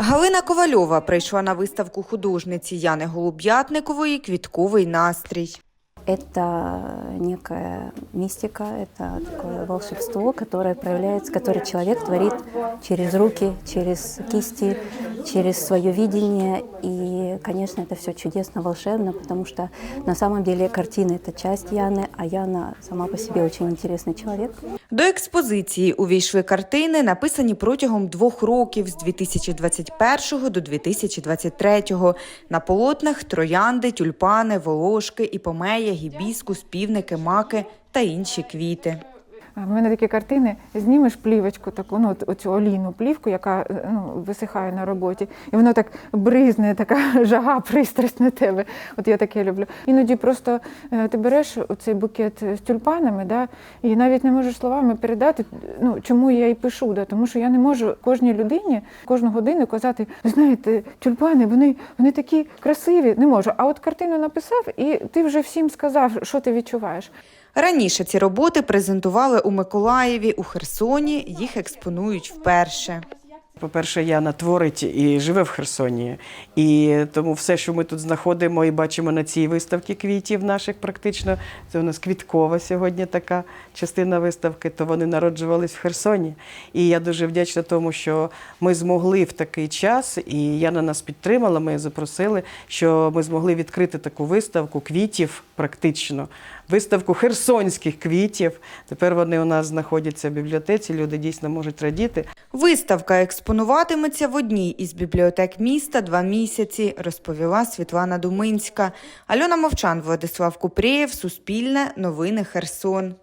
Галина Ковальова прийшла на виставку художниці Яни Голуб'ятникової Квітковий настрій. Это некая мистика, это такое волшебство, которое проявляется, которое человек творит через руки, через кисти, через свое видение. И, конечно, это все чудесно, волшебно, потому что на самом деле картина – это часть Яны, а Яна сама по себе очень интересный человек. До експозиції увійшли картини, написані протягом двох років з 2021 до 2023. На полотнах троянди, тюльпани, волошки, іпомея, гібіскус, півники, маки та інші квіти. В мене такі картини, знімеш плівочку, таку, ну, оцю олійну плівку, яка е, ну, висихає на роботі, і воно так бризне, така жага, пристрасть на тебе. От я таке люблю. Іноді просто е, ти береш оцей букет з тюльпанами, да, і навіть не можеш словами передати, ну, чому я і пишу, да, тому що я не можу кожній людині кожну годину казати, знаєте, тюльпани, вони, вони такі красиві, не можу. А от картину написав, і ти вже всім сказав, що ти відчуваєш. Раніше ці роботи презентували у Миколаєві, у Херсоні. Їх експонують вперше. По-перше, Яна творить і живе в Херсоні. І тому все, що ми тут знаходимо і бачимо на цій виставці квітів наших, практично, це у нас квіткова сьогодні така частина виставки, то вони народжувались в Херсоні. І я дуже вдячна тому, що ми змогли в такий час, і Яна нас підтримала, ми її запросили, що ми змогли відкрити таку виставку квітів практично. Виставку херсонських квітів. Тепер вони у нас знаходяться в бібліотеці. Люди дійсно можуть радіти. Виставка експонуватиметься в одній із бібліотек міста два місяці, розповіла Світлана Думинська. Альона Мовчан, Владислав Купрієв, Суспільне, Новини Херсон.